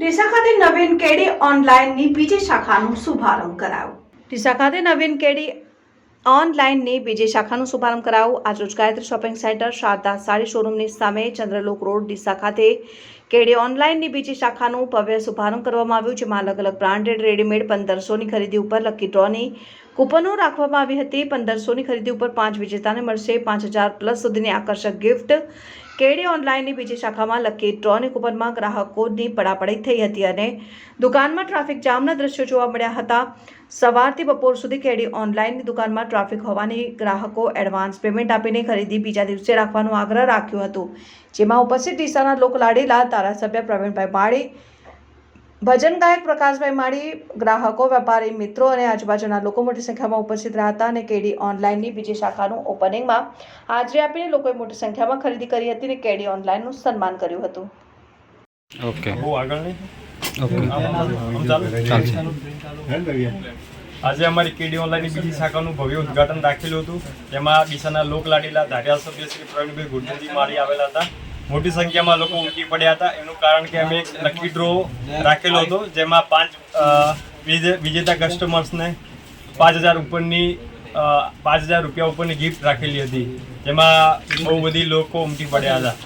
ડીસા ખાતે નવીન કેડી ઓનલાઈનની બીજી શાખાનો શુભારંભ કરાયો. ડીસા ખાતે નવીન કેડી ઓનલાઈનની બીજી શાખાનો શુભારંભ કરાયો. આજરોજ ગાયત્રી શોપિંગ સેન્ટર શારદા સાડી શોરૂમની સામે ચંદ્રલોક રોડ ડીસા ખાતે કેડી ઓનલાઈનની બીજી શાખાનું ભવ્ય શુભારંભ કરવામાં આવ્યું જેમાં અલગ અલગ બ્રાન્ડેડ રેડીમેડ પંદરસોની ખરીદી ઉપર લકી ડ્રોની કૂપનો રાખવામાં આવી હતી. પંદરસોની ખરીદી ઉપર પાંચ વિજેતાને મળશે. પાંચ હજાર પ્લસ સુધીની આકર્ષક ગિફ્ટ. કેડી ઓનલાઈનની બીજી શાખામાં લકી ડ્રોની કૂપનમાં ગ્રાહકોની પડાપડી થઈ હતી અને દુકાનમાં ટ્રાફિક જામના દ્રશ્યો જોવા મળ્યા હતા. સવારથી બપોર સુધી કેડી ઓનલાઈનની દુકાનમાં ટ્રાફિક હોવાની ગ્રાહકો એડવાન્સ પેમેન્ટ આપીને ખરીદી બીજા દિવસે રાખવાનો આગ્રહ રાખ્યો હતો. જેમાં ઉપસ્થિત ડીસાના લોકલાડીલા ધારાસભ્ય પ્રવીણભાઈ માળી ભજન ગાયક પ્રકાશભાઈ માળી ગ્રાહકો વેપારી મિત્રો અને આજુબાજુના લોકો મોટી સંખ્યામાં ઉપસ્થિત રહ્યા હતા અને કેડી ઓનલાઈનની બીજી શાખાનું ઓપનિંગમાં હાજરી આપીને લોકોએ મોટી સંખ્યામાં ખરીદી કરી હતી અને કેડી ઓનલાઈનનું સન્માન કર્યું હતું. ઓકે. આજે અમારી કેડી ઓનલાઈનની બીજી શાખાનું ભવ્ય ઉદ્ઘાટન રાખેલું હતું. જેમાં ડીસાના લોકલાડીલા ધારાસભ્ય શ્રી પ્રવીણભાઈ ગુર્જરજી માળી આવેલા હતા. મોટી સંખ્યામાં લોકો ઉમટી પડ્યા હતા. એનું કારણ કે અમે એક લકી ડ્રો રાખેલો હતો, જેમાં પાંચ વિજેતા કસ્ટમર્સને પાંચ હજાર ઉપરની પાંચ હજાર રૂપિયા ઉપરની ગિફ્ટ રાખેલી હતી. જેમાં બહુ બધી લોકો ઉમટી પડ્યા હતા.